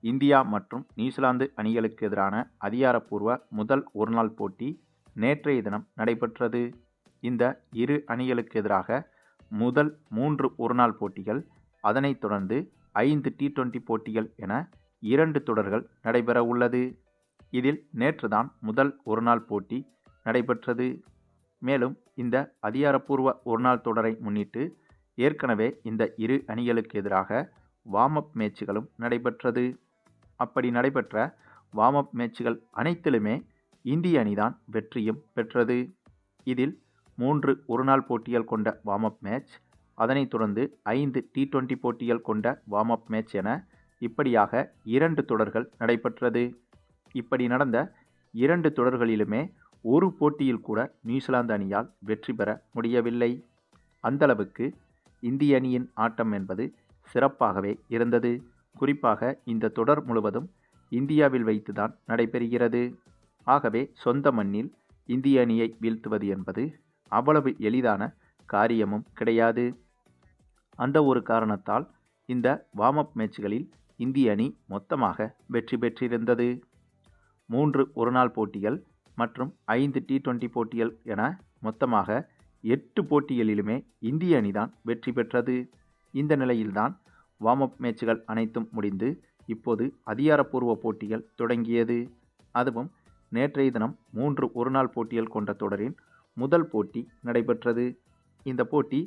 India மற்றும் New Zealand அணிகளுக்கு எதிரான அதிகாரப்பூர்வ முதல் ஒருநாள் போட்டி நேற்றைய தினம் நடைபெற்றது. இந்த இரு அணிகளுக்கு எதிராக முதல் மூன்று ஒருநாள் போட்டிகள் அதனைத் தொடர்ந்து ஐந்து டி டுவெண்டி போட்டிகள் என இரண்டு தொடர்கள் நடைபெற உள்ளது. இதில் நேற்றுதான் முதல் ஒருநாள் போட்டி நடைபெற்றது. மேலும் இந்த அதிகாரப்பூர்வ ஒருநாள் தொடரை முன்னிட்டு ஏற்கனவே இந்த இரு அணிகளுக்கு எதிராக வார்ம் அப் மேட்சுகளும் நடைபெற்றது. அப்படி நடைபெற்ற வார்ம் அப் மேட்சுகள் அனைத்திலுமே இந்திய அணிதான் வெற்றியும் பெற்றது. இதில் மூன்று ஒருநாள் போட்டிகள் கொண்ட வார்ம் அப் மேட்ச் அதனைத் தொடர்ந்து ஐந்து டி டுவெண்டி போட்டிகள் கொண்ட வார்ம் அப் மேட்ச் என இப்படியாக இரண்டு தொடர்கள் நடைபெற்றது. இப்படி நடந்த இரண்டு தொடர்களிலுமே ஒரு போட்டியில் கூட நியூசிலாந்து அணியால் வெற்றி பெற முடியவில்லை. அந்தளவுக்கு இந்திய அணியின் ஆட்டம் என்பது சிறப்பாகவே இருந்தது. குறிப்பாக இந்த தொடர் முழுவதும் இந்தியாவில் வைத்துதான் நடைபெறுகிறது. ஆகவே சொந்த மண்ணில் இந்திய அணியை வீழ்த்துவது என்பது அவ்வளவு எளிதான காரியமும் கிடையாது. அந்த ஒரு காரணத்தால் இந்த வார்ம் அப் மேட்ச்களில் இந்திய அணி மொத்தமாக வெற்றி பெற்றிருந்தது. மூன்று ஒருநாள் போட்டிகள் மற்றும் ஐந்து டி டுவெண்ட்டி போட்டிகள் என மொத்தமாக எட்டு போட்டிகளிலுமே இந்திய அணிதான் வெற்றி பெற்றது. இந்த நிலையில்தான் வார்ம் அப் மேட்சுகள் அனைத்தும் முடிந்து இப்போது அதிகாரப்பூர்வ போட்டிகள் தொடங்கியது. அதுவும் நேற்றைய தினம் மூன்று ஒருநாள் போட்டிகள் கொண்ட தொடரின் முதல் போட்டி நடைபெற்றது. இந்த போட்டி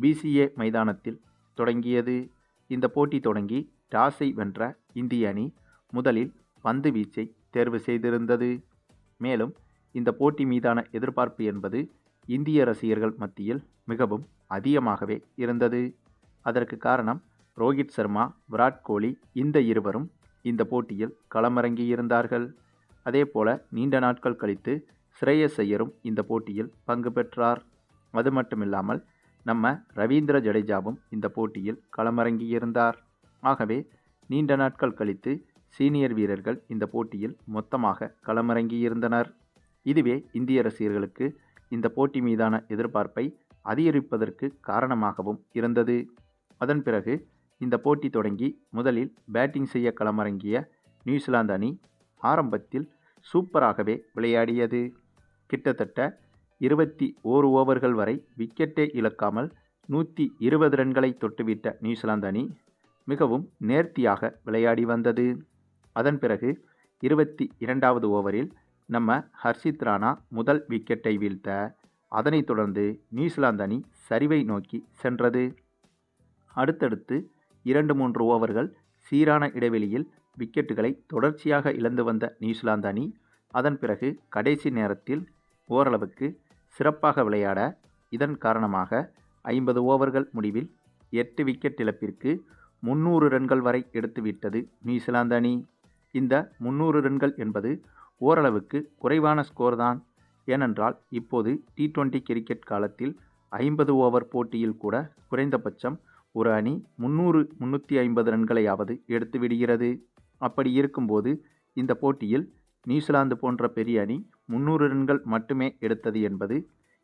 பிசிஏ மைதானத்தில் தொடங்கியது. இந்த போட்டி தொடங்கி டாஸை வென்ற இந்திய அணி முதலில் பந்து வீச்சை தேர்வு செய்திருந்தது. மேலும் இந்த போட்டி மீதான எதிர்பார்ப்பு என்பது இந்திய ரசிகர்கள் மத்தியில் மிகவும் அதிகமாகவே இருந்தது. அதற்கு காரணம் ரோஹித் சர்மா விராட் கோலி இந்த இருவரும் இந்த போட்டியில் களமிறங்கியிருந்தார்கள். அதேபோல நீண்ட நாட்கள் கழித்து ஸ்ரேயஸ் ஐயரும் இந்த போட்டியில் பங்கு பெற்றார். அது மட்டுமில்லாமல் நம்ம ரவீந்திர ஜடேஜாவும் இந்த போட்டியில் களமிறங்கியிருந்தார். ஆகவே நீண்ட நாட்கள் கழித்து சீனியர் வீரர்கள் இந்த போட்டியில் மொத்தமாக களமிறங்கியிருந்தனர். இதுவே இந்திய ரசிகர்களுக்கு இந்த போட்டி மீதான எதிர்பார்ப்பை அதிகரிப்பதற்கு காரணமாகவும் இருந்தது. அதன் பிறகு இந்த போட்டி தொடங்கி முதலில் பேட்டிங் செய்ய களமிறங்கிய நியூசிலாந்து அணி ஆரம்பத்தில் சூப்பராகவே விளையாடியது. கிட்டத்தட்ட இருபத்தி ஓரு ஓவர்கள் வரை விக்கெட்டே இழக்காமல் நூற்றி இருபது ரன்களை தொட்டுவிட்ட நியூசிலாந்து அணி மிகவும் நேர்த்தியாக விளையாடி வந்தது. அதன் பிறகு இருபத்தி இரண்டாவது ஓவரில் நம்ம ஹர்ஷித் ராணா முதல் விக்கெட்டை வீழ்த்த அதனைத் தொடர்ந்து நியூசிலாந்து அணி சரிவை நோக்கி சென்றது. அடுத்தடுத்து இரண்டு மூன்று ஓவர்கள் சீரான இடைவெளியில் விக்கெட்டுகளை தொடர்ச்சியாக இழந்து வந்த நியூசிலாந்து அணி அதன் பிறகு கடைசி நேரத்தில் ஓரளவுக்கு சிறப்பாக விளையாட இதன் காரணமாக ஐம்பது ஓவர்கள் முடிவில் எட்டு விக்கெட் இழப்பிற்கு முன்னூறு ரன்கள் வரை எடுத்துவிட்டது நியூசிலாந்து அணி. இந்த முன்னூறு ரன்கள் என்பது ஓரளவுக்கு குறைவான ஸ்கோர் தான். ஏனென்றால் இப்போது டி டுவெண்ட்டி கிரிக்கெட் காலத்தில் ஐம்பது ஓவர் போட்டியில் கூட குறைந்தபட்சம் ஒரு அணி முந்நூறு முந்நூற்றி ஐம்பது ரன்களையாவது எடுத்து விடுகிறது. அப்படி இருக்கும்போது இந்த போட்டியில் நியூசிலாந்து போன்ற பெரிய அணி முந்நூறு ரன்கள் மட்டுமே எடுத்தது என்பது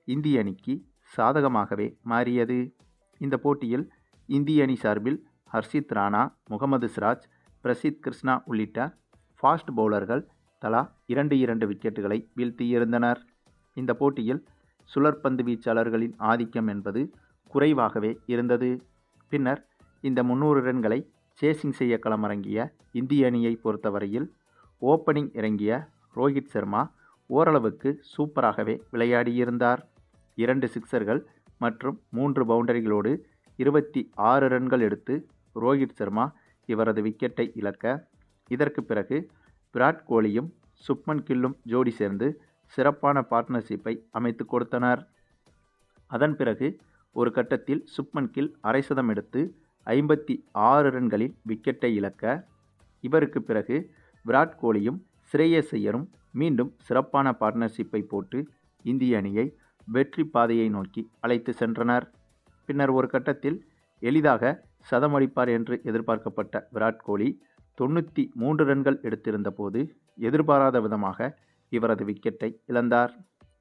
இந்திய அணிக்கு சாதகமாகவே மாறியது. இந்த போட்டியில் இந்திய அணி சார்பில் ஹர்ஷித் ராணா முகமது சிராஜ் பிரசித் கிருஷ்ணா உள்ளிட்ட ஃபாஸ்ட் பவுலர்கள் தலா இரண்டு இரண்டு விக்கெட்டுகளை வீழ்த்தியிருந்தனர். இந்த போட்டியில் சுழற்பந்து வீச்சாளர்களின் ஆதிக்கம் என்பது குறைவாகவே இருந்தது. பின்னர் இந்த முந்நூறு ரன்களை சேசிங் செய்ய களமிறங்கிய இந்திய அணியை பொறுத்தவரையில் ஓப்பனிங் இறங்கிய ரோஹித் சர்மா ஓரளவுக்கு சூப்பராகவே விளையாடியிருந்தார். இரண்டு சிக்சர்கள் மற்றும் மூன்று பவுண்டரிகளோடு இருபத்தி ஆறு ரன்கள் எடுத்து ரோஹித் சர்மா இவரது விக்கெட்டை இழக்க இதற்கு பிறகு விராட் கோலியும் சுப்மன் கில்லும் ஜோடி சேர்ந்து சிறப்பான பார்ட்னர்ஷிப்பை அமைத்து கொடுத்தனர். அதன் பிறகு ஒரு கட்டத்தில் சுப்மன் கில் அரை சதம் எடுத்து ஐம்பத்தி ஆறு ரன்களில் விக்கெட்டை இழக்க இவருக்கு பிறகு விராட் கோலியும் ஸ்ரேயஸ் ஐயரும் மீண்டும் சிறப்பான பார்ட்னர்ஷிப்பை போட்டு இந்திய அணியை வெற்றி பாதையை நோக்கி அழைத்து சென்றனர். பின்னர் ஒரு கட்டத்தில் எளிதாக சதமடிப்பார் என்று எதிர்பார்க்கப்பட்ட விராட் கோலி தொண்ணூற்றி மூன்று ரன்கள் எடுத்திருந்த போது எதிர்பாராத விதமாக இவரது விக்கெட்டை இழந்தார்.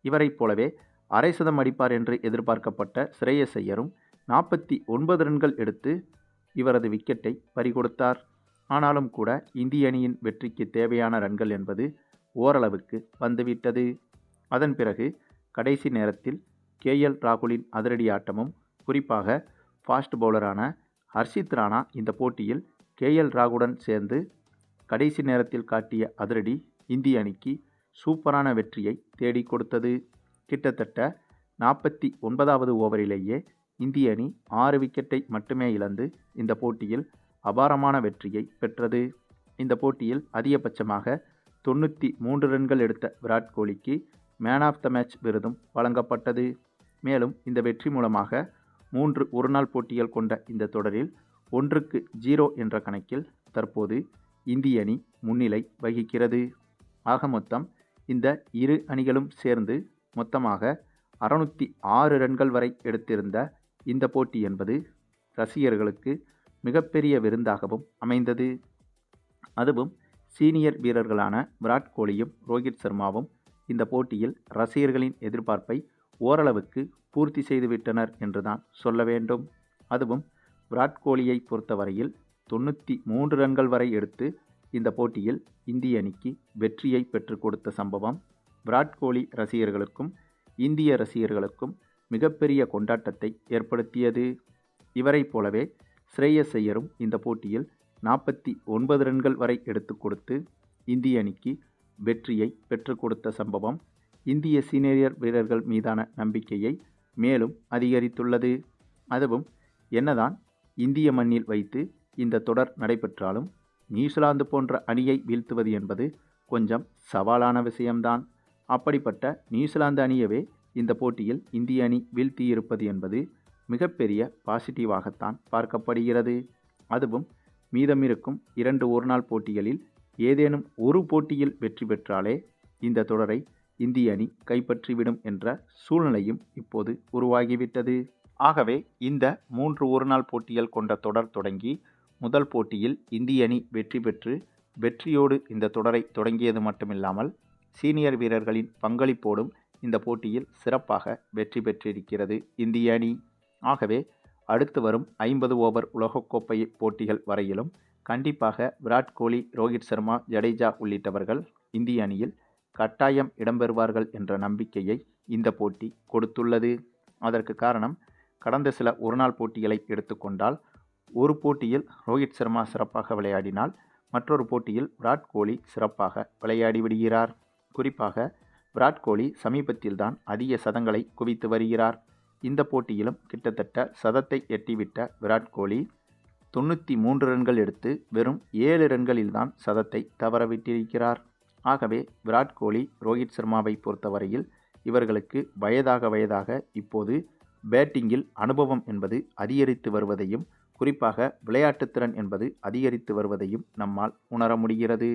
இவரைப் போலவே அரை சதம் அடிப்பார் என்று எதிர்பார்க்கப்பட்ட ஸ்ரேயஸ் ஐயரும் நாற்பத்தி ஒன்பது ரன்கள் எடுத்து இவரது விக்கெட்டை பறிகொடுத்தார். ஆனாலும் கூட இந்திய அணியின் வெற்றிக்கு தேவையான ரன்கள் என்பது ஓரளவுக்கு வந்துவிட்டது. அதன் பிறகு கடைசி நேரத்தில் கேஎல் ராகுலின் அதிரடி ஆட்டமும் குறிப்பாக ஃபாஸ்ட் பவுலரான ஹர்ஷித் ராணா இந்த போட்டியில் கேஎல் ராகுடன் சேர்ந்து கடைசி நேரத்தில் காட்டிய அதிரடி இந்திய அணிக்கு சூப்பரான வெற்றியை தேடிக் கொடுத்தது. கிட்டத்தட்ட நாற்பத்தி ஒன்பதாவது ஓவரிலேயே இந்திய அணி ஆறு விக்கெட்டை மட்டுமே இழந்து இந்த போட்டியில் அபாரமான வெற்றியை பெற்றது. இந்த போட்டியில் அதிகபட்சமாக தொண்ணூற்றி மூன்று ரன்கள் எடுத்த விராட் கோலிக்கு மேன் ஆஃப் த மேட்ச் விருதும் வழங்கப்பட்டது. மேலும் இந்த வெற்றி மூலமாக மூன்று ஒருநாள் போட்டிகள் கொண்ட இந்த தொடரில் ஒன்றுக்கு ஜீரோ என்ற கணக்கில் தற்போது இந்திய அணி முன்னிலை வகிக்கிறது. ஆக மொத்தம் இந்த இரு அணிகளும் சேர்ந்து மொத்தமாக அறுநூற்றி ஆறு ரன்கள் வரை எடுத்திருந்த இந்த போட்டி என்பது ரசிகர்களுக்கு மிகப்பெரிய விருந்தாகவும் அமைந்தது. அதுவும் சீனியர் வீரர்களான விராட் கோலியும் ரோஹித் சர்மாவும் இந்த போட்டியில் ரசிகர்களின் எதிர்பார்ப்பை ஓரளவுக்கு பூர்த்தி செய்துவிட்டனர் என்றுதான் சொல்ல வேண்டும். அதுவும் விராட் கோலியை பொறுத்தவரையில் தொண்ணூற்றி மூன்று ரன்கள் வரை எடுத்து இந்த போட்டியில் இந்திய அணிக்கு வெற்றியை பெற்றுக் கொடுத்த சம்பவம். விராட் கோலி ரசிகர்களுக்கும் இந்திய ரசிகர்களுக்கும் மிகப்பெரிய கொண்டாட்டத்தை ஏற்படுத்தியது. இவரைப் போலவே ஸ்ரேயஸ் ஐயரும் இந்த போட்டியில் நாற்பத்தி ஒன்பது ரன்கள் வரை எடுத்து கொடுத்து இந்திய அணிக்கு வெற்றியை பெற்றுக் கொடுத்த சம்பவம் இந்திய சீனியர் வீரர்கள் மீதான நம்பிக்கையை மேலும் அதிகரித்துள்ளது. அதுவும் என்னதான் இந்திய மண்ணில் வைத்து இந்த தொடர் நடைபெற்றாலும் நியூசிலாந்து போன்ற அணியை வீழ்த்துவது என்பது கொஞ்சம் சவாலான விஷயம்தான். அப்படிப்பட்ட நியூசிலாந்து அணியவே இந்த போட்டியில் இந்திய அணி வீழ்த்தியிருப்பது என்பது மிகப்பெரிய பாசிட்டிவாகத்தான் பார்க்கப்படுகிறது. அதுவும் மீதமிருக்கும் இரண்டு ஒருநாள் போட்டிகளில் ஏதேனும் ஒரு போட்டியில் வெற்றி பெற்றாலே இந்த தொடரை இந்திய அணி கைப்பற்றிவிடும் என்ற சூழ்நிலையும் இப்போது உருவாகிவிட்டது. ஆகவே இந்த மூன்று ஒருநாள் போட்டிகள் கொண்ட தொடர் தொடங்கி முதல் போட்டியில் இந்திய அணி வெற்றி பெற்று வெற்றியோடு இந்த தொடரை தொடங்கியது மட்டுமில்லாமல் சீனியர் வீரர்களின் பங்களிப்போடும் இந்த போட்டியில் சிறப்பாக வெற்றி பெற்றிருக்கிறது இந்திய அணி. ஆகவே அடுத்து வரும் ஐம்பது ஓவர் உலகக்கோப்பை போட்டிகள் வரையிலும் கண்டிப்பாக விராட் கோலி ரோஹித் சர்மா ஜடேஜா உள்ளிட்டவர்கள் இந்திய அணியில் கட்டாயம் இடம்பெறுவார்கள் என்ற நம்பிக்கையை இந்த போட்டி கொடுத்துள்ளது. அதற்கு காரணம் கடந்த சில ஒருநாள் போட்டிகளை எடுத்துக்கொண்டால் ஒரு போட்டியில் ரோஹித் சர்மா சிறப்பாக விளையாடினால் மற்றொரு போட்டியில் விராட் கோலி சிறப்பாக விளையாடி விடுகிறார். குறிப்பாக விராட் கோலி சமீபத்தில்தான் அதிக சதங்களை குவித்து வருகிறார். இந்த போட்டியிலும் கிட்டத்தட்ட சதத்தை எட்டிவிட்ட விராட் கோலி தொண்ணூற்றி மூன்று ரன்கள் எடுத்து வெறும் ஏழு ரன்களில்தான் சதத்தை தவறவிட்டிருக்கிறார். ஆகவே விராட் கோலி ரோஹித் சர்மாவை பொறுத்தவரையில் இவர்களுக்கு வயதாக வயதாக இப்போது பேட்டிங்கில் அனுபவம் என்பது அதிகரித்து வருவதையும் குறிப்பாக விளையாட்டுத்திறன் என்பது அதிகரித்து வருவதையும் நம்மால் உணர முடிகிறது.